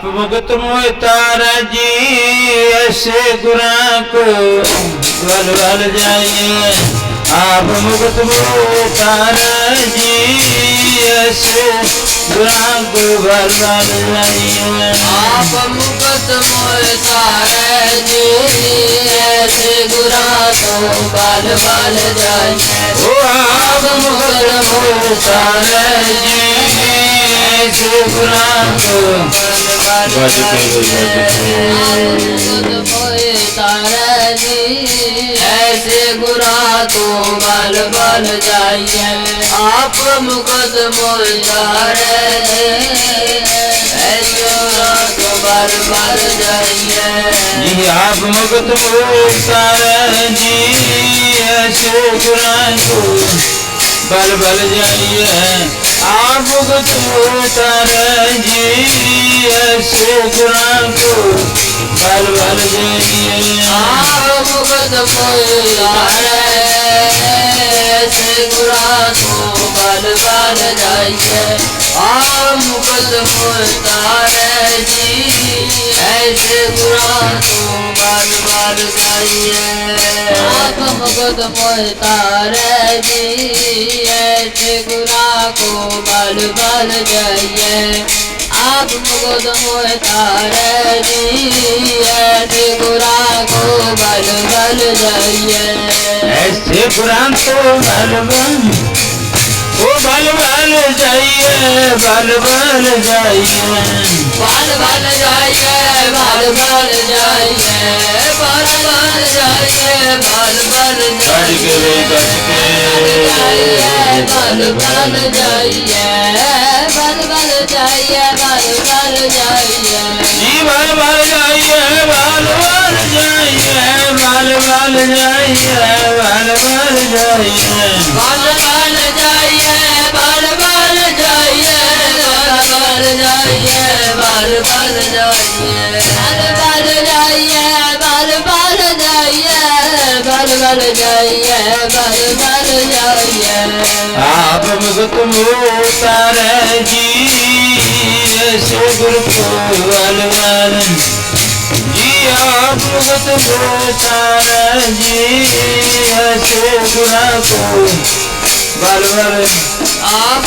आप भगत मोय तारा जी ऐसे गुरा को गल गल जाइए आप मुगत मोकार जीयस दुराग वरदान आप मुगत मोकार जीयस दुराग बाल बाल जाय ओ आप मुगत मोकार जीयस दुराग बाल बाल जाय मोकार जी ऐसे गुरा तो मल बल जाइए आप प्रमुख मोल बल बल जाइए जी आप मुक्त मोल सारे जी शुक्रान को बल बल जाइए आप मुक्त मोल सारे जी शुक्रान को भर भर मुगद से गुरा को बल बल जाइए आ मुगद मोतारे जी ऐसे गुरा को बल बल जाइए आप मुगद मोतारे जी ऐसे गुरा को बल बल जाइए। ਆਪ ਮੁਗਦ ਹੋਇ ਤਾਰੇ ਦੀਐ ਤੇ ਗੁਰਾ ਕੋ ਬਲ ਬਲ ਜਾਈਐ। ਐਸੇ ਗੁਰਾਂ ਤੋਂ ਬਲ ਬਲ ਉਹ ਬਲ ਬਲ ਜਾਈਏ ਬਲ ਬਲ ਜਾਈਏ ਬਲ ਬਲ ਜਾਈਏ ਬਲ ਬਲ ਜਾਈਏ ਬਲ ਬਲ ਜਾਈਏ ਬਲ ਬਲ ਜਾਈਏ ਗੱਜ ਕੇ ਗੱਜ ਕੇ बाल बाल जाइए बाल जाइए बल जाइए जाइए जाइए जाइए जाइए ਬਲ ਜਾਈਏ ਬਲ ਬਲ ਜਾਈਏ ਬਲ ਬਲ ਜਾਈਏ ਬਲ ਬਲ ਜਾਈਏ ਬਲ ਬਲ ਜਾਈਏ ਬਲ ਬਲ ਜਾਈਏ ਆਪ ਮੁਕਤ ਮੋਤਾਰੇ ਜੀ ਸੋ ਗੁਰ ਕੋ ਅਲਵਾਰ ਜੀ ਆਪ ਮੁਕਤ ਮੋਤਾਰੇ ਜੀ ਸੋ ਗੁਰਾਂ ਕੋ ਬਲ ਬਲ ਆਪ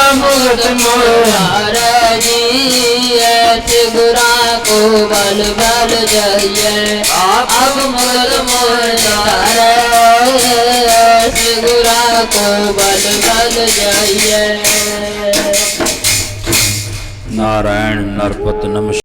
मुक्त मोरा जी ऐसे गुरा को बल बल जाइए अब मुक्त मोरा ऐसे गुरा को बल बल जाइए नारायण नरपत नमः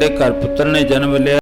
ਵੱਡੇ ਘਰ ਪੁੱਤਰ ਨੇ ਜਨਮ ਲਿਆ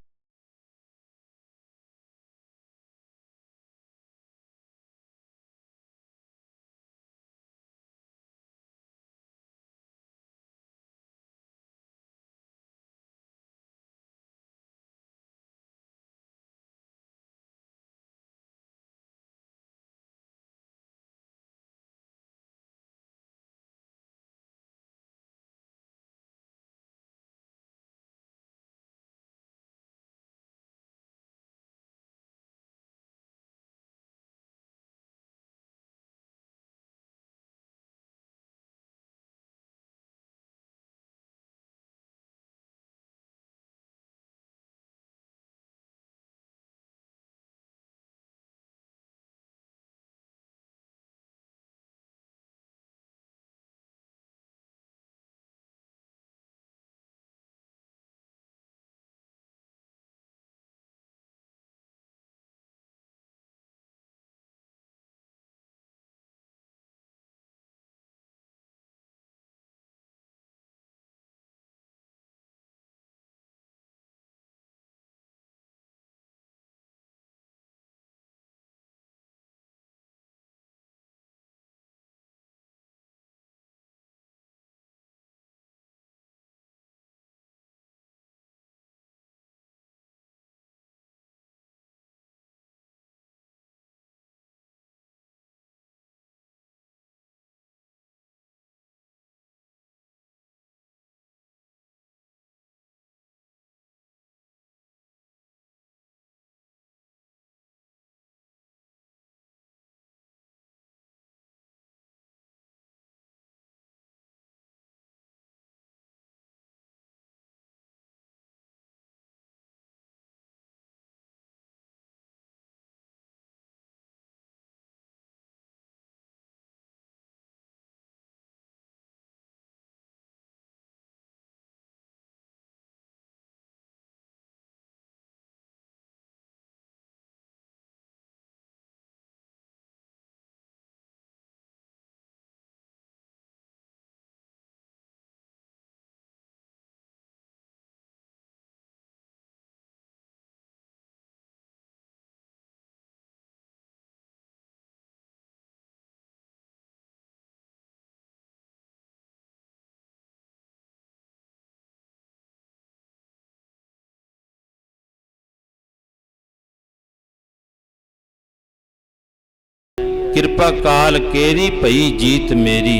ਕਿਰਪਾ ਕਾਲ ਕੇਰੀ ਭਈ ਜੀਤ ਮੇਰੀ।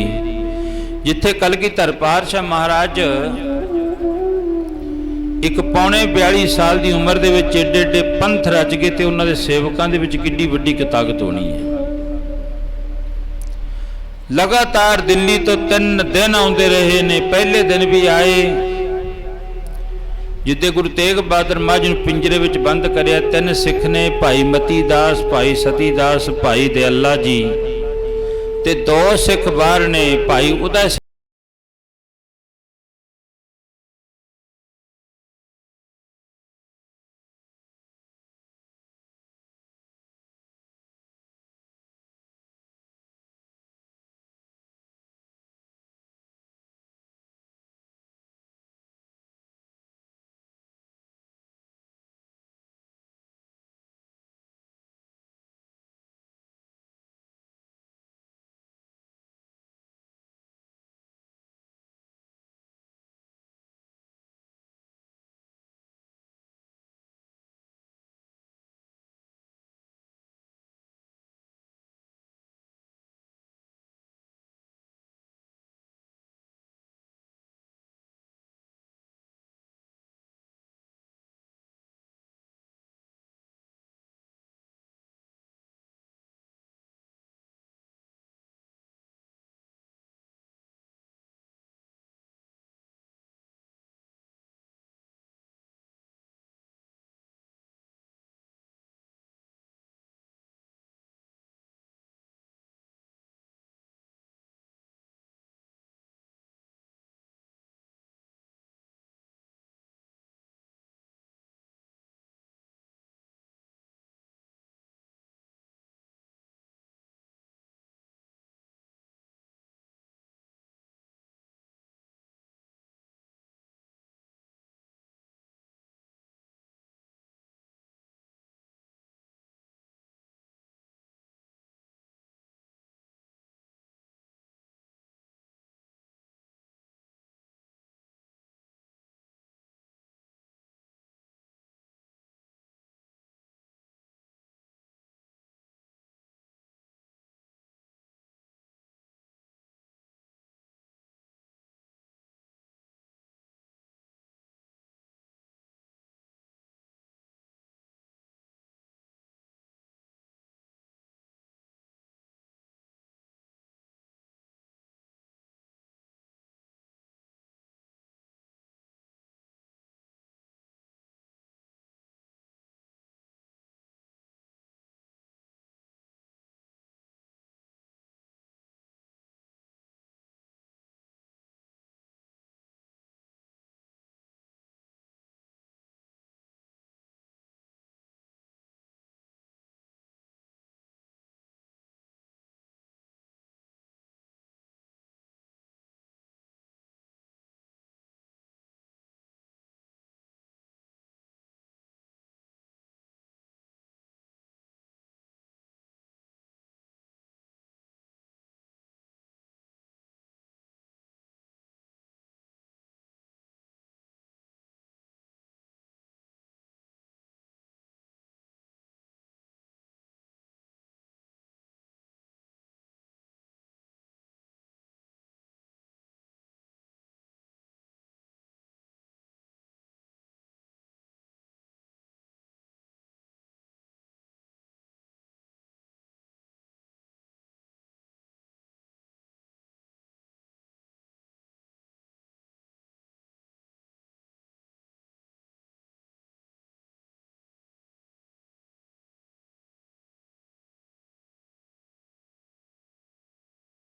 ਜਿੱਥੇ ਕਲਗੀਧਰ ਪਾਤਸ਼ਾਹ ਮਹਾਰਾਜ ਇੱਕ ਪੌਣੇ 42 ਸਾਲ ਦੀ ਉਮਰ ਦੇ ਵਿੱਚ ਏਡੇ ਏਡੇ ਪੰਥ ਰਚ ਗਏ ਤੇ ਉਹਨਾਂ ਦੇ ਸੇਵਕਾਂ ਦੇ ਵਿੱਚ ਕਿੱਡੀ ਵੱਡੀ ਕੁ ਤਾਕਤ ਹੋਣੀ ਹੈ। ਲਗਾਤਾਰ ਦਿੱਲੀ ਤੋਂ ਤਿੰਨ ਦਿਨ ਆਉਂਦੇ ਰਹੇ ਨੇ, ਪਹਿਲੇ ਦਿਨ ਵੀ ਆਏ। ਜਿੱਦੇ ਗੁਰੂ ਤੇਗ ਬਹਾਦਰ ਮੱਝ ਨੂੰ ਪਿੰਜਰੇ ਵਿੱਚ ਬੰਦ ਕਰਿਆ, ਤਿੰਨ ਸਿੱਖ ਨੇ, ਭਾਈ ਮਤੀ ਦਾਸ, ਭਾਈ ਸਤੀ ਦਾਸ, ਭਾਈ ਦਿਆਲਾ ਜੀ ਤੇ ਦੋ ਸਿੱਖ ਬਾਹਰ ਨੇ, ਭਾਈ ਉਦੈ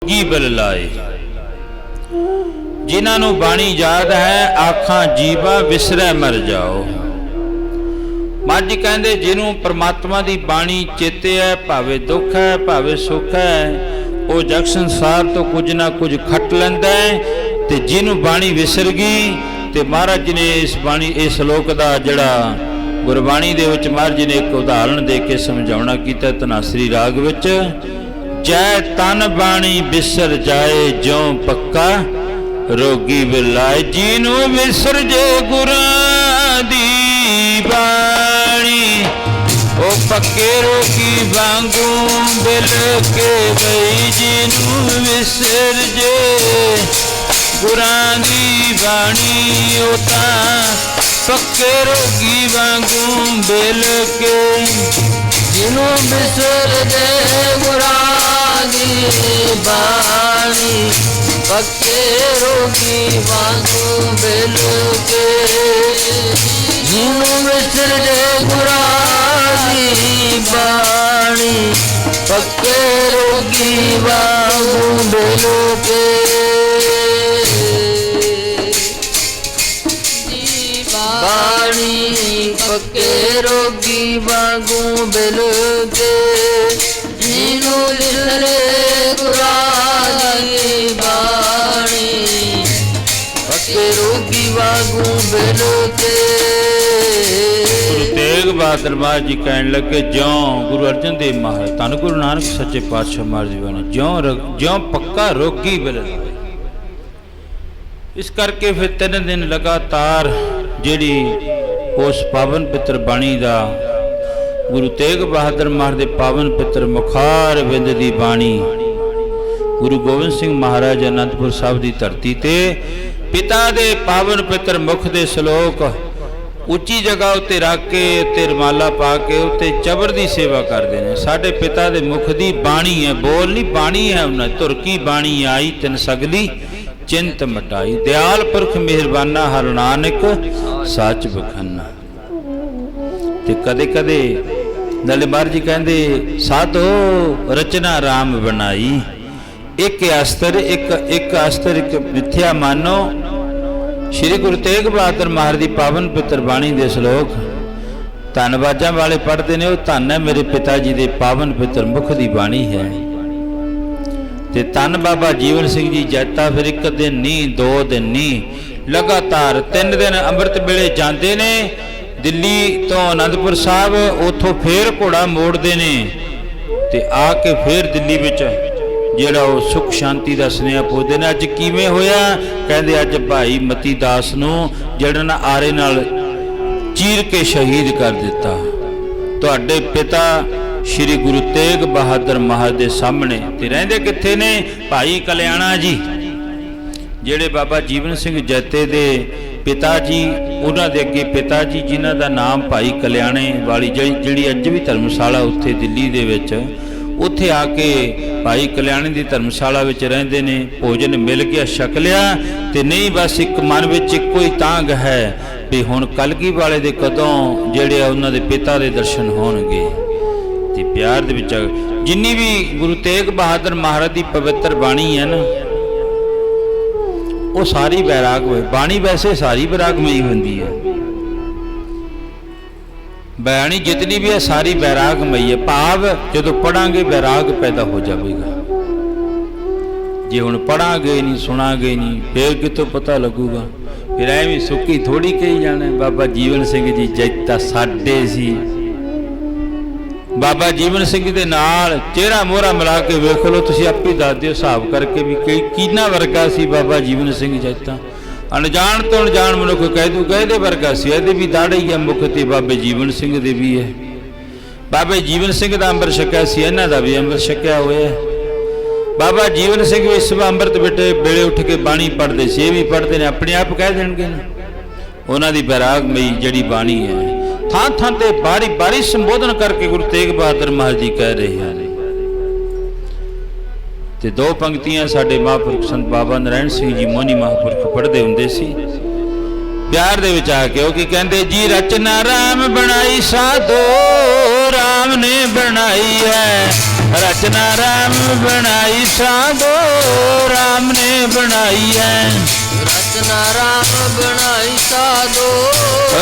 ਰੋਗੀ ਲਾਏ। ਜਿਨ੍ਹਾਂ ਨੂੰ ਬਾਣੀ ਯਾਦ ਹੈ, ਆਖਾਂ, ਜੀਵਾ ਵਿਸਰੈ ਮਰ ਜਾਓ। ਮੱਝ ਕਹਿੰਦੇ, ਜਿਹਨੂੰ ਪ੍ਰਮਾਤਮਾ ਦੀ ਬਾਣੀ ਚੇਤੇ ਹੈ, ਭਾਵੇਂ ਦੁੱਖ ਹੈ, ਭਾਵੇਂ ਸੁੱਖ ਹੈ, ਉਹ ਜਗ ਸੰਸਾਰ ਤੋਂ ਕੁਝ ਨਾ ਕੁਝ ਖੱਟ ਲੈਂਦਾ ਹੈ ਤੇ ਜਿਹਨੂੰ ਬਾਣੀ ਵਿਸਰ ਗਈ ਤੇ ਮਹਾਰਾਜ ਜੀ ਨੇ ਇਸ ਬਾਣੀ, ਇਸ ਸ਼ਲੋਕ ਦਾ ਜਿਹੜਾ ਗੁਰਬਾਣੀ ਦੇ ਵਿੱਚ ਮਹਾਰਾਜ ਜੀ ਨੇ ਇੱਕ ਉਦਾਹਰਣ ਦੇ ਕੇ ਸਮਝਾਉਣਾ ਕੀਤਾ ਤਨਾਸਰੀ ਰਾਗ ਵਿੱਚ। ਜੈ ਤਨ ਬਾਣੀ ਬਿਸਰ ਜਾਏ, ਜਿਉ ਪੱਕਾ ਰੋਗੀ ਬਿਲਾਏ ਜਿਹਨੂੰ ਵਿਸਰ ਜੇ ਗੁਰਾਂ ਦੀ ਬਾਣੀ। ਉਹ ਪੱਕੇ ਰੋਗੀ ਵਾਂਗੂ ਬਿਲ ਕੇ ਗਈ ਜਿਹਨੂੰ ਵਿਸਰ ਜੇ ਗੁਰਾਂ ਦੀ ਬਾਣੀ। ਉਹ ਤਾਂ ਪੱਕੇ ਰੋਗੀ ਵਾਂਗੂ ਬਿਲ ਕੇ ਜਿਹਨੂੰ ਬਿਸਰ ਦੇ ਗੁਰਾਂ ਦੀ ਬਾਣੀ, ਪੱਕੇ ਰੋਗੀ ਵਾਂਗੂ ਬਿਲ ਕੇ। ਜਿਹਨੂੰ ਬਿਸਰ ਦੇ ਗੁਰਾਂ ਬਾਣੀ, ਪੱਕੇ ਰੋਗੀ ਵਾਂਗੂ ਬਿਲ ਕੇ। ਜੀ ਬਾਣੀ, ਪੱਕੇ ਰੋਗੀ ਵਾਂਗੂ ਬਿਲ ਕੇ। ਜਿਹਨੂੰ ਗੁਰੂ ਜੀ ਕਹਿਣ ਲੱਗੇ, ਜਿਉਂ ਗੁਰੂ ਅਰਜਨ ਦੇਵ ਮਹਾਰਾਜ, ਧੰਨ ਗੁਰੂ ਨਾਨਕ ਸੱਚੇ ਪਾਤਸ਼ਾਹ ਮਹਾਰਾਜ ਜੀ ਬਣੇ, ਜਿਉਂ ਜਿਉਂ ਪੱਕਾ ਰੋਗੀ ਬਿਲ ਇਸ ਕਰਕੇ ਫਿਰ ਤਿੰਨ ਦਿਨ ਲਗਾਤਾਰ ਜਿਹੜੀ ਉਸ ਪਾਵਨ ਪਿੱਤਰ ਬਾਣੀ ਦਾ ਗੁਰੂ ਤੇਗ ਬਹਾਦਰ ਮਹਾਰਾਜ ਦੇ ਪਾਵਨ ਪਿੱਤਰ ਮੁਖਾਰ ਬਿੰਦ ਦੀ ਬਾਣੀ। ਗੁਰੂ ਗੋਬਿੰਦ ਸਿੰਘ ਮਹਾਰਾਜ ਅਨੰਦਪੁਰ ਸਾਹਿਬ ਦੀ ਧਰਤੀ ਤੇ ਪਿਤਾ ਦੇ ਪਾਵਨ ਪਿੱਤਰ ਮੁਖ ਦੇ ਸ਼ਲੋਕ ਉੱਚੀ ਜਗ੍ਹਾ ਉੱਤੇ ਰੱਖ ਕੇ ਉੱਤੇ ਰਮਾਲਾ ਪਾ ਕੇ ਉੱਤੇ ਚਬਰ ਦੀ ਸੇਵਾ ਕਰਦੇ ਨੇ। ਸਾਡੇ ਪਿਤਾ ਦੇ ਮੁਖ ਦੀ ਬਾਣੀ ਹੈ ਬੋਲ ਨਹੀਂ ਬਾਣੀ ਹੈ ਉਹਨਾਂ ਦੀ, ਧੁਰ ਕੀ ਬਾਣੀ ਆਈ ਤਿੰਨ ਸਗਲੀ ਚਿੰਤ ਮਟਾਈ। ਦਿਆਲ ਪੁਰਖ ਮਿਹਰਬਾਨਾ ਹਰ ਨਾਨਕ ਸੱਚ ਬਖੰਨਾ। ਤੇ ਕਦੇ ਕਦੇ ਨਲੇ ਮਹਾਰਾਜ ਜੀ ਕਹਿੰਦੇ, ਸਾਧੋ ਰਚਨਾ ਰਾਮ ਬਣਾਈ। ਇੱਕ ਅਸਤਰ, ਇੱਕ ਇੱਕ ਅਸਤਰ, ਇੱਕ ਮਿਥਿਆ ਮਾਨੋ। ਸ਼੍ਰੀ ਗੁਰੂ ਤੇਗ ਬਹਾਦਰ ਮਹਾਰਾਜ ਦੀ ਪਾਵਨ ਪਿੱਤਰ ਬਾਣੀ ਦੇ ਸ਼ਲੋਕ। ਧੰਨਵਾਜਾਂ ਵਾਲੇ ਪੜ੍ਹਦੇ ਨੇ ਉਹ, ਧੰਨ ਹੈ ਮੇਰੇ ਪਿਤਾ ਜੀ ਦੇ ਪਾਵਨ ਪਿੱਤਰ ਮੁਖ ਦੀ ਬਾਣੀ ਹੈ। ਤੇ ਧੰਨ ਬਾਬਾ ਜੀਵਨ ਸਿੰਘ ਜੀ ਜੈਤਾ ਫਿਰ ਇੱਕ ਦਿਨ ਨਹੀਂ ਦੋ ਦਿਨ ਨਹੀਂ ਲਗਾਤਾਰ ਤਿੰਨ ਦਿਨ ਅੰਮ੍ਰਿਤ ਵੇਲੇ ਜਾਂਦੇ ਨੇ। ਦਿੱਲੀ ਤੋਂ ਅਨੰਦਪੁਰ ਸਾਹਿਬ, ਉਥੋਂ ਫੇਰ ਘੋੜਾ ਮੋੜਦੇ ਨੇ ਤੇ ਆ ਕੇ ਫੇਰ ਦਿੱਲੀ ਵਿੱਚ ਜਿਹੜਾ ਉਹ ਸੁਖ ਸ਼ਾਂਤੀ ਦਾ ਸੁਨੇਹਾ ਪੁੱਛਦੇ ਨੇ, ਅੱਜ ਕਿਵੇਂ ਹੋਇਆ? ਕਹਿੰਦੇ ਅੱਜ ਭਾਈ ਮਤੀ ਦਾਸ ਨੂੰ ਜਿਹੜਾ ਨਾ ਆਰੇ ਨਾਲ ਚੀਰ ਕੇ ਸ਼ਹੀਦ ਕਰ ਦਿੱਤਾ। ਤੁਹਾਡੇ ਪਿਤਾ ਸ੍ਰੀ ਗੁਰੂ ਤੇਗ ਬਹਾਦਰ ਮਹਾਰਾਜ ਦੇ ਸਾਹਮਣੇ ਤੇ ਰਹਿੰਦੇ ਕਿੱਥੇ ਨੇ? ਭਾਈ ਕਲਿਆਣਾ ਜੀ, ਜਿਹੜੇ ਬਾਬਾ ਜੀਵਨ ਸਿੰਘ ਜੈਤੇ ਦੇ ਪਿਤਾ ਜੀ, ਉਹਨਾਂ ਦੇ ਅੱਗੇ ਪਿਤਾ ਜੀ, ਜਿਨ੍ਹਾਂ ਦਾ ਨਾਮ ਭਾਈ ਕਲਿਆਣੇ ਵਾਲੀ ਜਿਹੜੀ ਅੱਜ ਵੀ ਧਰਮਸ਼ਾਲਾ ਉੱਥੇ ਦਿੱਲੀ ਦੇ ਵਿੱਚ, ਉੱਥੇ ਆ ਕੇ ਭਾਈ ਕਲਿਆਣੇ ਦੀ ਧਰਮਸ਼ਾਲਾ ਵਿੱਚ ਰਹਿੰਦੇ ਨੇ, ਭੋਜਨ ਮਿਲ ਗਿਆ, ਛਕ ਲਿਆ ਤੇ ਨਹੀਂ ਬਸ ਇੱਕ ਮਨ ਵਿੱਚ ਇੱਕੋ ਹੀ ਤਾਂਗ ਹੈ ਵੀ ਹੁਣ ਕਲਗੀ ਵਾਲੇ ਦੇ ਕਦੋਂ ਜਿਹੜੇ ਆ ਉਹਨਾਂ ਦੇ ਪਿਤਾ ਦੇ ਦਰਸ਼ਨ ਹੋਣਗੇ। ਤੇ ਪਿਆਰ ਦੇ ਵਿੱਚ ਜਿੰਨੀ ਵੀ ਗੁਰੂ ਤੇਗ ਬਹਾਦਰ ਮਹਾਰਾਜ ਦੀ ਪਵਿੱਤਰ ਬਾਣੀ ਹੈ ਨਾ ਉਹ ਸਾਰੀ ਬੈਰਾਗ ਹੋਏ। ਬਾਣੀ ਵੈਸੇ ਸਾਰੀ ਬੈਰਾਗਮਈ ਹੁੰਦੀ ਹੈ। ਬਾਣੀ ਜਿਤਨੀ ਵੀ ਹੈ, ਸਾਰੀ ਬੈਰਾਗਮਈ ਹੈ। ਭਾਵ ਜਦੋਂ ਪੜਾਂਗੇ, ਬੈਰਾਗ ਪੈਦਾ ਹੋ ਜਾਵੇਗਾ। ਜੇ ਹੁਣ ਪੜਾਂਗੇ ਨਹੀਂ, ਸੁਣਾਂਗੇ ਨਹੀਂ, ਫੇਰ ਕਿਤੋਂ ਪਤਾ ਲੱਗੂਗਾ? ਫਿਰ ਐਵੇਂ ਸੁੱਕੀ ਥੋੜੀ ਕਹੀ ਜਾਣਾ। ਬਾਬਾ ਜੀਵਨ ਸਿੰਘ ਜੀ ਜੈਤਾ ਸਾਡੇ ਸੀ। ਬਾਬਾ ਜੀਵਨ ਸਿੰਘ ਦੇ ਨਾਲ ਚਿਹਰਾ ਮੋਹਰਾ ਮਿਲਾ ਕੇ ਵੇਖ ਲਓ, ਤੁਸੀਂ ਆਪੇ ਹੀ ਦੱਸ ਦਿਓ ਹਿਸਾਬ ਕਰਕੇ ਵੀ ਕਿ ਕਿੰਨਾ ਵਰਗਾ ਸੀ ਬਾਬਾ ਜੀਵਨ ਸਿੰਘ ਜੈਤਾ ਅਣਜਾਣ ਤੋਂ ਅਣਜਾਣ ਮਨੁੱਖ ਕਹਿ ਦੂ ਇਹਦੇ ਵਰਗਾ ਸੀ, ਇਹਦੇ ਵੀ ਦਾੜੇ ਹੀ ਆ ਮੁਖ ਤੇ, ਬਾਬੇ ਜੀਵਨ ਸਿੰਘ ਦੇ ਵੀ ਹੈ ਬਾਬੇ ਜੀਵਨ ਸਿੰਘ ਦਾ ਅੰਮ੍ਰਿਤ ਛਕਿਆ ਸੀ, ਇਹਨਾਂ ਦਾ ਵੀ ਅੰਮ੍ਰਿਤ ਛਕਿਆ ਹੋਇਆ। ਬਾਬਾ ਜੀਵਨ ਸਿੰਘ ਵੀ ਸਵੇਰ ਅੰਮ੍ਰਿਤ ਬੇਟੇ ਵੇਲੇ ਉੱਠ ਕੇ ਬਾਣੀ ਪੜ੍ਹਦੇ ਸੀ, ਇਹ ਵੀ ਪੜ੍ਹਦੇ ਨੇ, ਆਪਣੇ ਆਪ ਕਹਿ ਦੇਣਗੇ ਨਾ। ਉਹਨਾਂ ਦੀ ਬੈਰਾਗ ਬੈਰਾਗਮਈ ਜਿਹੜੀ ਬਾਣੀ ਹੈ ਥਾਂ ਥਾਂ ਤੇ ਬਾਰੀ ਬਾਰੀ ਸੰਬੋਧਨ ਕਰਕੇ ਗੁਰੂ ਤੇਗ ਬਹਾਦਰ ਮਹਾਰਾਜ ਜੀ ਕਹਿ ਰਹੇ ਹਨ। ਤੇ ਦੋ ਪੰਕਤੀਆਂ ਸਾਡੇ ਮਹਾਂਪੁਰਖ ਸੰਤ ਬਾਬਾ ਨਰੈਣ ਸਿੰਘ ਜੀ ਮੋਨੀ ਮਹਾਂਪੁਰਖ ਪੜ੍ਹਦੇ ਹੁੰਦੇ ਸੀ। ਪਿਆਰ ਦੇ ਵਿੱਚ ਆ ਕੇ ਉਹ ਕੀ ਕਹਿੰਦੇ, ਜੀ ਰਚਨਾ ਰਾਮ ਬਣਾਈ, ਸਾਧੋ ਰਾਮ ਨੇ ਬਣਾਈ ਹੈ ਰਚਨਾ ਰਾਮ ਬਣਾਈ, ਸਾਧੋ ਰਾਮ ਨੇ ਬਣਾਈ ਹੈ ਰਚਨਾ ਰਾਮ ਬਣਾਈ ਸਾਧੋ।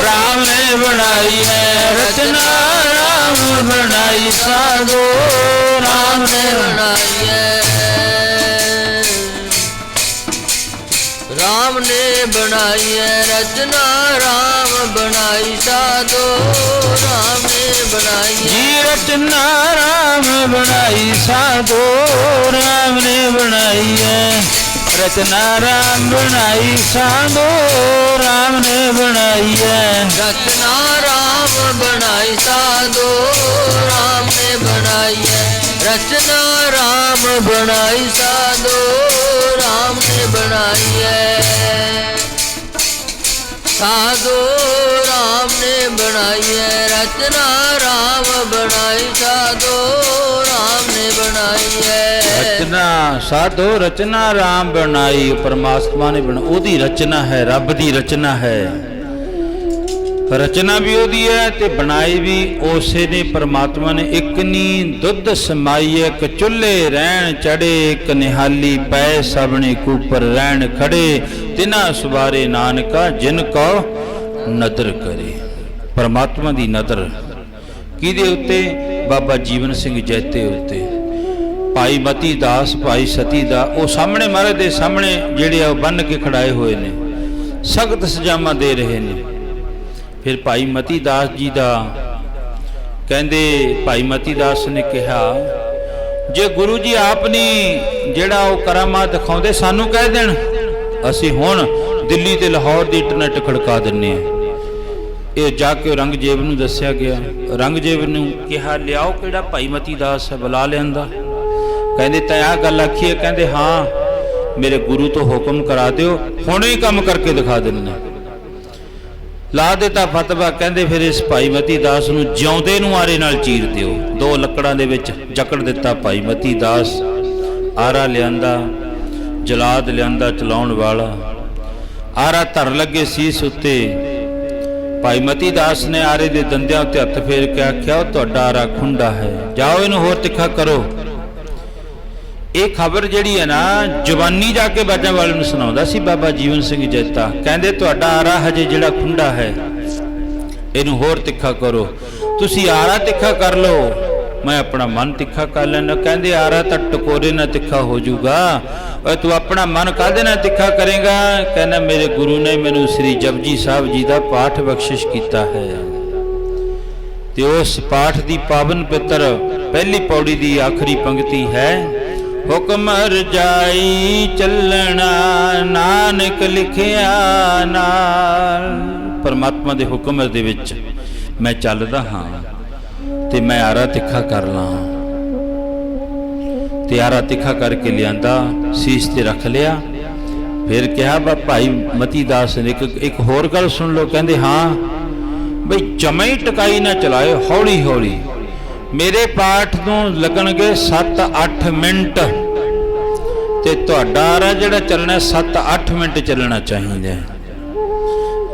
ਰਾਮ ਨੇ ਬਣਾਈ ਹੈ ਰਚਨਾ ਰਾਮ ਬਣਾਈ ਸਾਧੋ। ਰਾਮ ਨੇ ਬਣਾਈ ਹੈ। ਰਾਮ ਨੇ ਬਣਾਈ ਹੈ ਰਚਨਾ ਰਾਮ ਬਣਾਈ ਸਾਧੋ। ਰਾਮ ਨੇ ਬਣਾਈ ਹੈ। ਜੀ ਰਚਨਾ ਰਾਮ ਬਣਾਈ ਸਾਧੋ। ਰਾਮ ਨੇ ਬਣਾਈ ਹੈ। ਰਚਨਾ ਰਾਮ ਬਣਾਈ ਸਾਧੋ ਰਾਮ ਨੇ ਬਣਾਈ ਹੈ ਰਚਨਾ ਰਾਮ ਬਣਾਈ ਸਾਧੋ ਰਾਮ ਨੇ ਬਣਾਈ ਹੈ ਰਚਨਾ ਰਾਮ ਬਣਾਈ ਸਾਧੋ ਰਾਮ ਨੇ ਬਣਾਈ ਹੈ ਸਾਧੋ ਰਾਮ ਨੇ ਬਣਾਈ ਹੈ, ਰਚਨਾ ਰਾਮ ਬਣਾਈ, ਸਾਧੋ ਰਾਮ ਨੇ ਬਣਾਈ ਹੈ। ਰਚਨਾ, ਸਾਧੋ ਰਚਨਾ ਰਾਮ ਬਣਾਈ, ਪਰਮਾਤਮਾ ਨੇ ਬਣਾ, ਉਹਦੀ ਰਚਨਾ ਹੈ, ਰੱਬ ਦੀ ਰਚਨਾ ਹੈ। ਰਚਨਾ ਵੀ ਉਹਦੀ ਹੈ ਤੇ ਬਣਾਈ ਵੀ ਉਸੇ ਨੇ, ਪਰਮਾਤਮਾ ਨੇ ਇੱਕ ਨੀ ਦੁੱਧ ਸਮਾਈ ਇੱਕ ਰਹਿਣ ਚੜੇ ਇੱਕ ਨਿਹਾਲੀ ਪੈ ਸਭਨੇ ਕੂਪਰ ਰਹਿਣ ਖੜੇ ਤਿਨਾ ਸਵਾਰੇ ਨਾਨਕਾ, ਜਿਨ ਕੋ ਨਦਰ ਕਰੇ। ਪਰਮਾਤਮਾ ਦੀ ਨਦਰ। ਕਿਹਦੇ ਉੱਤੇ? ਬਾਬਾ ਜੀਵਨ ਸਿੰਘ ਜੈਤੇ ਉੱਤੇ। ਭਾਈ ਮਤੀ ਦਾਸ, ਭਾਈ ਸਤੀ ਦਾ, ਉਹ ਸਾਹਮਣੇ ਮਹਾਰਾਜ ਦੇ ਸਾਹਮਣੇ ਜਿਹੜੇ ਆ ਬੰਨ ਕੇ ਖੜਾਏ ਹੋਏ ਨੇ। ਸਖਤ ਸਜ਼ਾਵਾਂ ਦੇ ਰਹੇ ਨੇ। ਫਿਰ ਭਾਈ ਮਤੀ ਦਾਸ ਜੀ ਦਾ ਕਹਿੰਦੇ, ਭਾਈ ਮਤੀ ਦਾਸ ਨੇ ਕਿਹਾ, ਜੇ ਗੁਰੂ ਜੀ ਆਪ ਨਹੀਂ ਜਿਹੜਾ ਉਹ ਕਰਾਮਾਤ ਦਿਖਾਉਂਦੇ, ਸਾਨੂੰ ਕਹਿ ਦੇਣ। ਅਸੀਂ ਹੁਣ ਦਿੱਲੀ ਤੇ ਲਾਹੌਰ ਦੀ ਇੰਟਰਨੈਟ ਖੜਕਾ ਦਿੰਨੇ ਆ। ਇਹ ਜਾ ਕੇ ਰੰਗਜੀਤ ਨੂੰ ਦੱਸਿਆ ਗਿਆ। ਰੰਗਜੀਤ ਨੂੰ ਕਿਹਾ, ਲਿਆਓ ਕਿਹੜਾ ਭਾਈ ਮਤੀ ਦਾਸ ਹੈ, ਬੁਲਾ ਲਿਆਂਦਾ ਕਹਿੰਦੇ, ਤਾਂ ਆਹ ਗੱਲ ਆਖੀ ਹੈ। ਕਹਿੰਦੇ, ਹਾਂ, ਮੇਰੇ ਗੁਰੂ ਤੋਂ ਹੁਕਮ ਕਰਾ ਦਿਓ। ਹੁਣੇ ਹੀ ਕੰਮ ਕਰਕੇ ਦਿਖਾ ਦਿੰਨਾ ਲਾ ਦਿੱਤਾ ਫਤਵਾ। ਕਹਿੰਦੇ, ਫਿਰ ਇਸ ਭਾਈ ਮਤੀ ਦਾਸ ਨੂੰ ਜਿਉਂਦੇ ਨੂੰ ਆਰੇ ਨਾਲ ਚੀਰ ਦਿਓ। ਦੋ ਲੱਕੜਾਂ ਦੇ ਵਿੱਚ ਜਕੜ ਦਿੱਤਾ ਭਾਈ ਮਤੀ ਦਾਸ। ਆਰਾ ਲਿਆਂਦਾ, ਜਲਾਦ ਲਿਆਂਦਾ ਚਲਾਉਣ ਵਾਲਾ। ਆਰਾ ਧਰ ਲੱਗੇ ਸੀਸ ਉੱਤੇ। ਭਾਈ ਮਤੀ ਦਾਸ ਨੇ ਆਰੇ ਦੇ ਦੰਦਿਆਂ ਉੱਤੇ ਹੱਥ ਫੇਰ ਕੇ ਆਖਿਆ, ਉਹ ਤੁਹਾਡਾ ਆਰਾ ਖੁੰਡਾ ਹੈ। ਜਾਓ ਇਹਨੂੰ ਹੋਰ ਤਿੱਖਾ ਕਰੋ। ਇਹ ਖਬਰ ਜਿਹੜੀ ਹੈ ਨਾ, ਜਵਾਨੀ ਜਾ ਕੇ ਬਾਜਾਂ ਵਾਲੇ ਨੂੰ ਸੁਣਾਉਂਦਾ ਸੀ ਬਾਬਾ ਜੀਵਨ ਸਿੰਘ ਜੈਤਾ। ਕਹਿੰਦੇ, ਤੁਹਾਡਾ ਆਰਾ ਹਜੇ ਜਿਹੜਾ ਖੁੰਡਾ ਹੈ, ਇਹਨੂੰ ਹੋਰ ਤਿੱਖਾ ਕਰੋ। ਤੁਸੀਂ ਆਰਾ ਤਿੱਖਾ ਕਰ ਲਓ। ਮੈਂ ਆਪਣਾ ਮਨ ਤਿੱਖਾ ਕਰ ਲੈਣਾ ਕਹਿੰਦੇ, ਆਰਾ ਤਾਂ ਟਕੋਰੇ ਨਾਲ ਤਿੱਖਾ ਹੋ ਜਾਊਗਾ। ਓਏ, ਤੂੰ ਆਪਣਾ ਮਨ ਕਾਹਦੇ ਨਾਲ ਤਿੱਖਾ ਕਰੇਗਾ? ਕਹਿੰਦਾ, ਮੇਰੇ ਗੁਰੂ ਨੇ ਮੈਨੂੰ ਸ੍ਰੀ ਜਪਜੀ ਸਾਹਿਬ ਜੀ ਦਾ ਪਾਠ ਬਖਸ਼ਿਸ਼ ਕੀਤਾ ਹੈ। ਤੇ ਉਸ ਪਾਠ ਦੀ ਪਾਵਨ ਪਿੱਤਰ ਪਹਿਲੀ ਪੌੜੀ ਦੀ ਆਖਰੀ ਪੰਕਤੀ ਹੈ, ਹੁਕਮ ਰਜਾਈ ਚੱਲਣਾ ਨਾਨਕ ਲਿਖਿਆ ਨਾਲ। ਪਰਮਾਤਮਾ ਦੇ ਹੁਕਮ ਦੇ ਵਿੱਚ ਮੈਂ ਚੱਲਦਾ ਹਾਂ। ਤੇ ਮੈਂ ਆਰਾ ਤਿੱਖਾ ਕਰ ਲਾਂ। ਤੇ ਆਰਾ ਤਿੱਖਾ ਕਰਕੇ ਲਿਆਂਦਾ, ਸੀਸ ਤੇ ਰੱਖ ਲਿਆ। ਫਿਰ ਕਿਹਾ, ਬਾ ਭਾਈ ਮਤੀ ਦਾਸ ਨੇ ਇੱਕ ਇੱਕ ਹੋਰ ਗੱਲ ਸੁਣ ਲਓ। ਕਹਿੰਦੇ, ਹਾਂ, ਬਈ ਜਮੇ ਟਕਾਈ ਨਾ ਚਲਾਏ ਹੌਲੀ ਹੌਲੀ। ਮੇਰੇ ਪਾਠ ਤੋਂ ਲੱਗਣਗੇ 7-8 ਮਿੰਟ। ਤੇ ਤੁਹਾਡਾ ਆਰਾ ਜਿਹੜਾ ਚੱਲਣਾ 7-8 ਮਿੰਟ ਚੱਲਣਾ ਚਾਹੀਦਾ। ਹੈ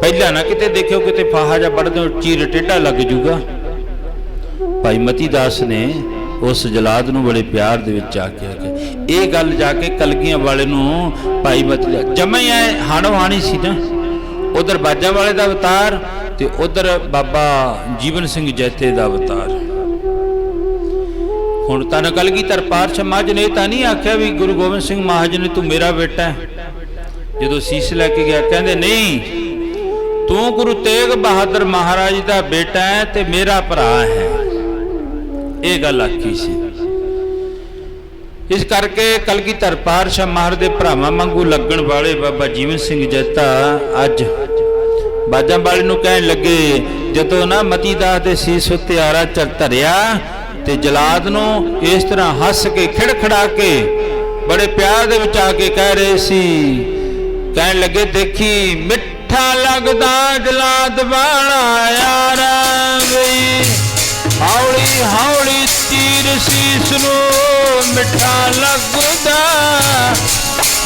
ਪਹਿਲਾਂ ਨਾ ਕਿਤੇ ਦੇਖਿਓ, ਕਿਤੇ ਫਾਹਾ ਜਾਂ ਵੜਦੇ ਚੀਰ ਟੇਢਾ ਲੱਗ ਜੂਗਾ। ਭਾਈ ਮਤੀ ਦਾਸ ਨੇ ਉਸ ਜਲਾਦ ਨੂੰ ਬੜੇ ਪਿਆਰ ਦੇ ਵਿੱਚ ਆ ਕੇ ਆਖਿਆ ਇਹ ਗੱਲ ਜਾ ਕੇ ਕਲਗੀਆਂ ਵਾਲੇ ਨੂੰ ਭਾਈ ਮਤੀ ਦਾ ਜਮੇ ਐ ਹਾਣੋ ਹਾਣੀ ਸੀ ਨਾ। ਉਧਰ ਬਾਜਾ ਵਾਲੇ ਦਾ ਅਵਤਾਰ ਤੇ ਉਧਰ ਬਾਬਾ ਜੀਵਨ ਸਿੰਘ ਜੈਤੇ ਦਾ ਅਵਤਾਰ। ਹੁਣ ਤਾਂ ਕਲਗੀ ਪਾਤਸ਼ਾਹ ਮਹਾਰਾਜ ਨੇ ਤਾਂ ਨਹੀਂ ਆਖਿਆ ਵੀ ਗੁਰੂ ਗੋਬਿੰਦ ਸਿੰਘ ਮਹਾਰਾਜ ਨੇ ਤੂੰ ਮੇਰਾ ਬੇਟਾ ਜਦੋਂ ਸੀਸ ਲੈ ਕੇ ਗਿਆ, ਕਹਿੰਦੇ, ਨਹੀਂ, ਤੂੰ ਗੁਰੂ ਤੇਗ ਬਹਾਦਰ ਮਹਾਰਾਜ ਦਾ ਬੇਟਾ ਹੈ ਤੇ ਮੇਰਾ ਭਰਾ ਹੈ। ਇਹ ਗੱਲ ਆਖੀ ਸੀ। ਇਸ ਕਰਕੇ ਕਲਗੀਧਰ ਪਾਤਸ਼ਾਹ ਮਹਾਰਾਜ ਦੇ ਭਰਾਵਾਂ ਵਾਂਗੂ ਲੱਗਣ ਵਾਲੇ ਬਾਬਾ ਜੀਵਨ ਸਿੰਘ ਜੱਤਾ ਅੱਜ ਬਾਜਾਂ ਵਾਲੇ ਨੂੰ ਕਹਿਣ ਲੱਗੇ, ਜਦੋਂ ਨਾ ਮਤੀ ਦਾਸ ਦੇ ਸੀਸ ਉੱਤੇ ਆਰਾ ਚਰ ਧਰਿਆ ਤੇ ਜਲਾਦ ਨੂੰ ਇਸ ਤਰ੍ਹਾਂ ਹੱਸ ਕੇ, ਖਿੜਖੜਾ ਕੇ, ਬੜੇ ਪਿਆਰ ਦੇ ਵਿੱਚ ਆ ਕੇ ਕਹਿ ਰਹੇ ਸੀ, ਕਹਿਣ ਲੱਗੇ, ਦੇਖੀ ਮਿੱਠਾ ਲੱਗਦਾ ਜਲਾਦ ਵਾਲਾ ਯਾਰਾ ਵੀ। ਹੌਲੀ ਹੌਲੀ ਤੀਰ ਸੀਸ ਨੂੰ ਮਿੱਠਾ ਲੱਗਦਾ।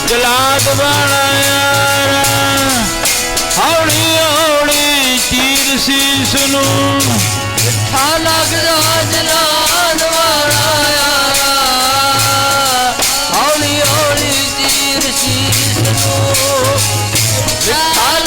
ਜਲਾਦ ਬਣਾਇਆ ਹੌਲੀ ਹੌਲੀ ਤੀਰ ਸੀਸ ਨੂੰ ਮਿੱਠਾ ਲੱਗਦਾ, ਜਲਾਦ ਬਣਾਇਆ ਹੌਲੀ ਹੌਲੀ ਤੀਰ ਸੀਸ ਨੂੰ ਮਿੱਠਾ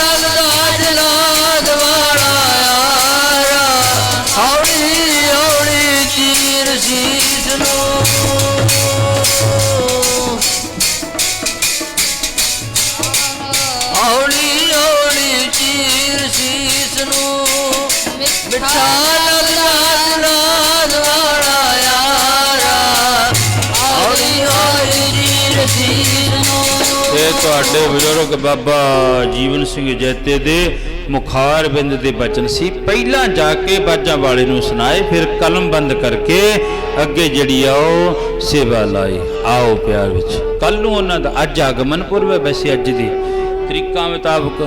ਤੁਹਾਡੇ ਬਜ਼ੁਰਗ ਬਾਬਾ ਜੀਵਨ ਸਿੰਘ ਜੈਤੇ ਦੇ ਮੁਖਾਰ ਬਿੰਦ ਦੇ ਬਚਨ ਸੀ। ਪਹਿਲਾਂ ਜਾ ਕੇ ਬਾਜਾਂ ਵਾਲੇ ਨੂੰ ਸੁਣਾਏ, ਫਿਰ ਕਲਮ ਬੰਦ ਕਰਕੇ ਅੱਗੇ ਜਿਹੜੀ ਆ ਉਹ ਸੇਵਾ ਲਾਈ। ਆਓ ਪਿਆਰ ਵਿੱਚ। ਕੱਲ ਨੂੰ ਉਹਨਾਂ ਦਾ ਅੱਜ ਆਗਮਨ ਪੁਰਬ ਹੈ ਵੈਸੇ ਅੱਜ ਦੀ। ਤਰੀਕਾਂ ਮੁਤਾਬਕ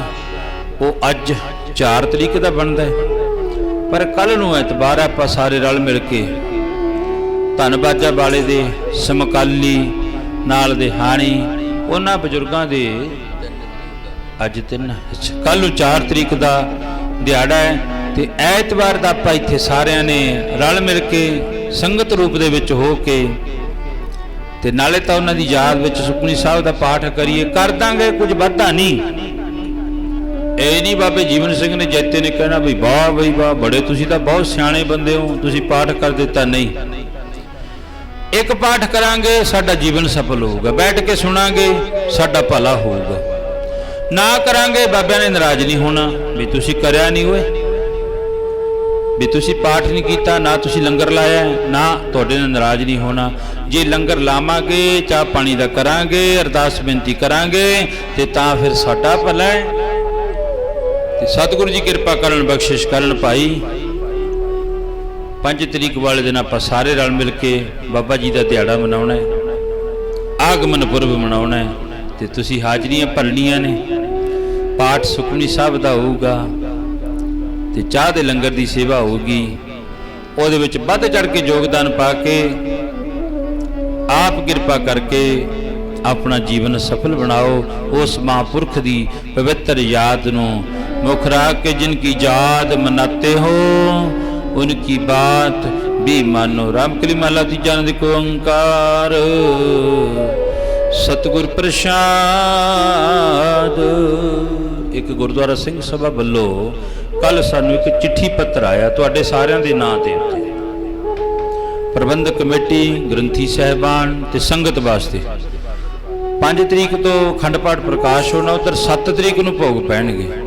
ਉਹ ਅੱਜ 4 ਤਰੀਕ ਦਾ ਬਣਦਾ ਹੈ। ਪਰ ਕੱਲ ਨੂੰ ਐਤਵਾਰ ਆਪਾਂ ਸਾਰੇ ਰਲ ਮਿਲ ਕੇ ਧੰਨਬਾਜਾ ਵਾਲੇ ਦੇ ਸਮਕਾਲੀ ਨਾਲ ਦੇ ਹਾਣੀ ਉਹਨਾਂ ਬਜ਼ੁਰਗਾਂ ਦੇ ਅੱਜ ਤਿੰਨ ਕੱਲ ਨੂੰ 4 ਤਰੀਕ ਦਾ ਦਿਹਾੜਾ ਹੈ ਤੇ ਐਤਵਾਰ ਦਾ ਆਪਾਂ ਇੱਥੇ ਸਾਰਿਆਂ ਨੇ ਰਲ ਮਿਲ ਕੇ ਸੰਗਤ ਰੂਪ ਦੇ ਵਿੱਚ ਹੋ ਕੇ ਤੇ ਨਾਲੇ ਤਾਂ ਉਹਨਾਂ ਦੀ ਯਾਦ ਵਿੱਚ ਸੁਖਮਨੀ ਸਾਹਿਬ ਦਾ ਪਾਠ ਕਰੀਏ, ਕਰ ਦਾਂਗੇ ਕੁਝ ਵਾਧਾ ਨਹੀਂ। ਇਹ ਨਹੀਂ ਬਾਬੇ ਜੀਵਨ ਸਿੰਘ ਨੇ ਜੈਤੇ ਨੇ ਕਹਿਣਾ ਵੀ ਵਾਹ ਬਈ ਵਾਹ, ਬੜੇ ਤੁਸੀਂ ਤਾਂ ਬਹੁਤ ਸਿਆਣੇ ਬੰਦੇ ਹੋ, ਤੁਸੀਂ ਪਾਠ ਕਰ ਦਿੱਤਾ ਨਹੀਂ। ਇੱਕ ਪਾਠ ਕਰਾਂਗੇ, ਸਾਡਾ ਜੀਵਨ ਸਫਲ ਹੋਊਗਾ। ਬੈਠ ਕੇ ਸੁਣਾਂਗੇ, ਸਾਡਾ ਭਲਾ ਹੋਊਗਾ। ਨਾ ਕਰਾਂਗੇ, ਬਾਬਿਆਂ ਨੇ ਨਾਰਾਜ਼ ਨਹੀਂ ਹੋਣਾ। ਵੀ ਤੁਸੀਂ ਕਰਿਆ ਨਹੀਂ ਓਏ। ਵੀ ਤੁਸੀਂ ਪਾਠ ਨਹੀਂ ਕੀਤਾ, ਨਾ ਤੁਸੀਂ ਲੰਗਰ ਲਾਇਆ, ਨਾ ਤੁਹਾਡੇ ਨਾਲ ਨਾਰਾਜ਼ ਨਹੀਂ ਹੋਣਾ। ਜੇ ਲੰਗਰ ਲਾਵਾਂਗੇ, ਚਾਹ ਪਾਣੀ ਦਾ ਕਰਾਂਗੇ, ਅਰਦਾਸ ਬੇਨਤੀ ਕਰਾਂਗੇ, ਤੇ ਤਾਂ ਫਿਰ ਸਾਡਾ ਭਲਾ ਹੈ। ਤੇ ਸਤਿਗੁਰੂ ਜੀ ਕਿਰਪਾ ਕਰਨ, ਬਖਸ਼ਿਸ਼ ਕਰਨ ਭਾਈ। 5 ਤਰੀਕ ਵਾਲੇ ਦਿਨ ਆਪਾਂ ਸਾਰੇ ਰਲ ਮਿਲ ਕੇ ਬਾਬਾ ਜੀ ਦਾ ਦਿਹਾੜਾ ਮਨਾਉਣਾ ਹੈ। ਆਗਮਨ ਪੁਰਬ ਮਨਾਉਣਾ ਹੈ ਤੇ ਤੁਸੀਂ ਹਾਜ਼ਰੀਆਂ ਭਰਨੀਆਂ ਨੇ। ਪਾਠ ਸੁਖਮਨੀ ਸਾਹਿਬ ਦਾ ਹੋਊਗਾ ਤੇ ਚਾਹ ਦੇ ਲੰਗਰ ਦੀ ਸੇਵਾ ਹੋਊਗੀ। ਉਹਦੇ ਵਿੱਚ ਵੱਧ ਚੜ ਕੇ ਯੋਗਦਾਨ ਪਾ ਕੇ ਆਪ ਕਿਰਪਾ ਕਰਕੇ ਆਪਣਾ ਜੀਵਨ ਸਫਲ ਬਣਾਓ। ਉਸ ਮਹਾਂਪੁਰਖ ਦੀ ਪਵਿੱਤਰ ਯਾਦ ਨੂੰ ਮੁਖ ਰੱਖ ਕੇ ਜਿਨ ਕੀ ਯਾਦ ਮਨਾਤੇ ਹੋ ਉਨਕੀ ਬਾਤ ਵੀ ਮਾਨੋ ਰਾਮ ਕਲੀ ਮਾਲਾ ਤੀਜਾ ਨੰਦ ਓੰਕਾਰ ਸਤਿਗੁਰ ਪ੍ਰਸਾਦ ਇੱਕ ਗੁਰਦੁਆਰਾ ਸਿੰਘ ਸਭਾ ਵੱਲੋਂ ਕੱਲ ਸਾਨੂੰ ਇੱਕ ਚਿੱਠੀ ਪੱਤਰ ਆਇਆ ਤੁਹਾਡੇ ਸਾਰਿਆਂ ਦੇ ਨਾਂ ਤੇ ਪ੍ਰਬੰਧਕ ਕਮੇਟੀ ਗ੍ਰੰਥੀ ਸਹਿਬਾਨ ਤੇ ਸੰਗਤ ਵਾਸਤੇ 5 ਤਰੀਕ ਤੋਂ ਖੰਡ ਪਾਠ ਪ੍ਰਕਾਸ਼ ਹੋਣਾ ਉਧਰ 7 ਤਰੀਕ ਨੂੰ ਭੋਗ ਪੈਣਗੇ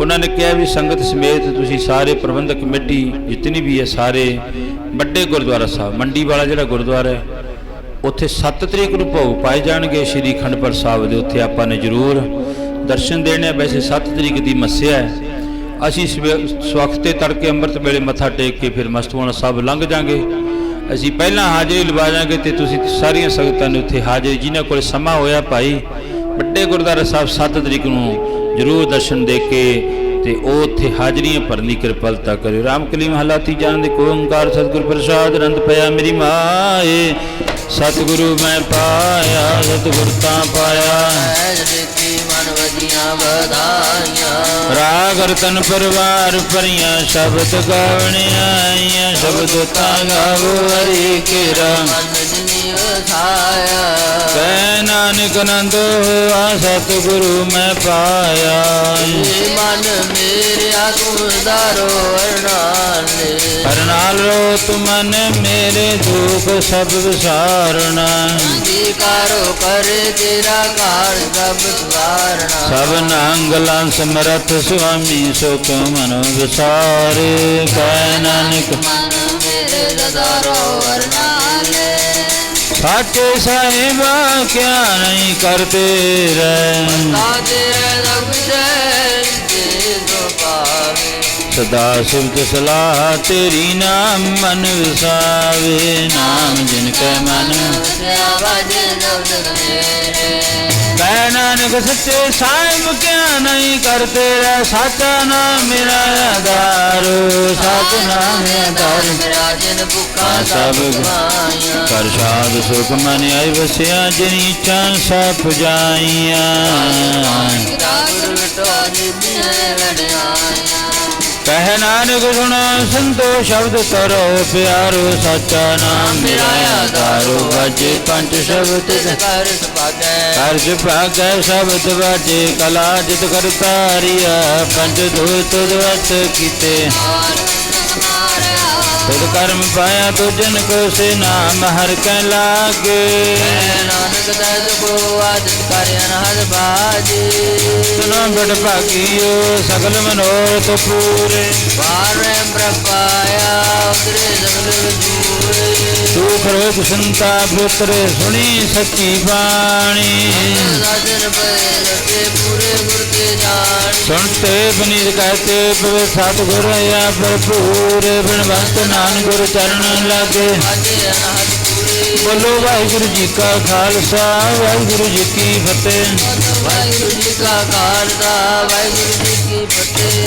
ਉਹਨਾਂ ਨੇ ਕਿਹਾ ਵੀ ਸੰਗਤ ਸਮੇਤ ਤੁਸੀਂ ਸਾਰੇ ਪ੍ਰਬੰਧਕ ਕਮੇਟੀ ਜਿਤਨੀ ਵੀ ਹੈ ਸਾਰੇ, ਵੱਡੇ ਗੁਰਦੁਆਰਾ ਸਾਹਿਬ, ਮੰਡੀ ਵਾਲਾ ਜਿਹੜਾ ਗੁਰਦੁਆਰਾ ਹੈ, ਉੱਥੇ 7 ਤਰੀਕ ਨੂੰ ਭੋਗ ਪਾਏ ਜਾਣਗੇ, ਸ਼੍ਰੀ ਖੰਡਪੁਰ ਸਾਹਿਬ ਦੇ ਉੱਥੇ ਆਪਾਂ ਨੇ ਜ਼ਰੂਰ ਦਰਸ਼ਨ ਦੇਣੇ ਆ। ਵੈਸੇ 7 ਤਰੀਕ ਦੀ ਮੱਸਿਆ ਹੈ। ਅਸੀਂ ਸਵੇ- ਸਵਖਤੇ ਤੜਕੇ ਅੰਮ੍ਰਿਤ ਵੇਲੇ ਮੱਥਾ ਟੇਕ ਕੇ ਫਿਰ ਮਸਤੂਆਣਾ ਸਾਹਿਬ ਲੰਘ ਜਾਾਂਗੇ। ਅਸੀਂ ਪਹਿਲਾਂ ਹਾਜ਼ਰੀ ਲਵਾ ਜਾਾਂਗੇ ਤੇ ਤੁਸੀਂ ਸਾਰੀਆਂ ਸੰਗਤਾਂ ਨੇ ਉੱਥੇ ਹਾਜ਼ਰੀ, ਜਿਨ੍ਹਾਂ ਕੋਲ ਸਮਾਂ ਹੋਇਆ ਭਾਈ, ਵੱਡੇ ਗੁਰਦੁਆਰਾ ਸਾਹਿਬ 7 ਤਰੀਕ ਨੂੰ ਜ਼ਰੂਰ ਦਰਸ਼ਨ ਦੇ ਕੇ ਤੇ ਉਹ ਉੱਥੇ ਹਾਜ਼ਰੀਆਂ ਭਰਨੀ ਕਿਰਪਾਲਤਾ ਕਰਿਓ। ਰਾਮਕਲੀ ਮਹਲਾ ਤੀਜਾ ਦੇ ਓੰਕਾਰ ਸਤਿਗੁਰ ਪ੍ਰਸਾਦ ਅਨੰਦ ਪਿਆ ਮੇਰੀ ਮਾਏ। ਸਤਿਗੁਰੂ ਮੈਂ ਪਾਇਆ, ਸਤਿਗੁਰ ਤਾਂ ਪਾਇਆ। ਐਜ ਰਾਗ ਰਤਨ ਪਰਿਵਾਰ ਭਰੀਆਂ ਸ਼ਬਦ ਗਾਵਣ ਆਈਆਂ, ਸ਼ਬਦ ਤਾਂ ਗਾਵੋ ਹਰੀ ਕੀਰਾ ਮਨ ਜਿਨੀ ਵਸਾਇਆ ਕੈ ਨਾਨਕ ਨੰਦ ਹੋਆ ਸਤਿਗੁਰੂ ਮੈਂ ਪਾਇਆ। ਏ ਮਨ ਮੇਰਿਆ ਤੂੰ ਦਾਰੋ ਅਰਨਾਲੇ ਰੋ ਤੁਮਨ ਮੇਰੇ ਦੁਖ ਸਭ ਵਿਸਾਰਣਾ ਅੰਗੀਕਾਰੋ ਕਰੇ ਤੇਰਾ ਕਾਰ ਸਭ ਸਵਾਰਣਾ ਸਭ ਨਾਂਗਲਾਂ ਸਮਰਥ ਸੁਆਮੀ ਸੁਖ ਮਨ ਵਿਸਾਰੇ। ਕੈ ਨਾਨਕ ਮਨ ਮੇਰੇ ਦਾਰੋ ਅਰਨਾਲੇ ਸਾਚੇ ਸਾਹਿਬਾ ਕਿਆ ਨਹੀਂ ਕਰਤੇ ਰਹਿ ਸਦਾ ਸਿਵਤ ਸਲਾਹ ਤੇਰੀ ਨਾਮ ਮਨ ਵਿਸਾਵੇ। ਨਾਮ ਜਿਨ ਕੈ ਮਨ। ਸਿਆ ਵਜੇ ਮੇਰੇ। ਕੈ ਨਾਨਕ ਸੱਚੇ ਸਾਹਿਬ ਕਿਆ ਨਹੀਂ ਕਰਤੇ ਰਹਿ, ਸਾਚਾ ਨਾਮ ਮੇਰਾ ਆਧਾਰ ਸਤ ਨਾਮ ਆਧਾਰ ਮੇਰਾ ਜਨ ਭੁੱਖਾ ਸਭ ਪ੍ਰਸ਼ਾਦ ਪਾਇਆ ਕਰ ਸਾਧ ਸੁਖ ਮਨ ਆਈ ਵਸਿਆ, ਜਿਨੀ ਇੱਛਾ ਸਭ ਜਾਈਆਂ। ਗੁਰੂ ਵਿਟੋ ਜਿਨੇ ਲੜਾਇਆ ਕਹਿ ਨਾਨਕ ਸੁਣ ਸੰਤੋ ਸ਼ਬਦ ਕਰੋ ਪਿਆਰੋ ਸਾਚਾ ਨਾਮ ਮੇਰਾ ਆਧਾਰੋ ਵਾਜੇ ਪੰਜ ਸ਼ਬਦ ਤਿਸ ਕਰ ਸੁਭਾਗੈ। ਕਰਜ ਭਾਗੈ ਸ਼ਬਦ ਵਾਜੇ ਕਲਾ ਜਿਤ ਕਰਤਾਰੀਆ ਪੰਜ ਦੂਤ ਦਵਤ ਕੀਤੇ। ਕਰਮ ਪਾਇਆ ਤੋ ਜਨ ਕੋ ਸੇ ਨਾਮ ਹਰ ਕੈ ਲਾਗੇ। ਨਾਨਕ ਦਾਸ ਕੋ ਆਦਿਤ ਕਰਿ ਅਨਹਦ ਬਾਜੀ। ਸੁਨੋ ਬੜ ਭਾਗੀਓ ਸਗਲ ਮਨੋਰਥ ਪੂਰੇ। ਵਾਰੇ ਪ੍ਰਪਾਇਆ ਉਤਰੇ ਸਗਲ ਦੂਰੇ ਦੁਖ ਰੋਗ ਸੰਤਾਪ ਉਤਰੇ ਸੁਣੀ ਸੱਚੀ ਬਾਣੀ। ਪਏ ਰਤੇ ਪੂਰੇ ਗੁਰ ਕੇ ਜਾਣੀ। ਸੁਣਤੇ ਕਹਤੇ ਪਵੇ ਸਤ ਗੁਰ ਆ ਭਰਪੂਰ। ਬਿਨਵੰਤ ਨਾਨਕ ਗੁਰ ਚਰਨ ਲਾਗੇ। ਬੋਲੋ ਵਾਹਿਗੁਰੂ ਜੀ ਕਾ ਖਾਲਸਾ ਵਾਹਿਗੁਰੂ ਜੀ ਕੀ ਫਤਿਹ। ਵਾਹਿਗੁਰੂ ਜੀ ਕਾ ਖਾਲਸਾ ਵਾਹਿਗੁਰੂ ਜੀ ਕੀ ਫਤਿਹ।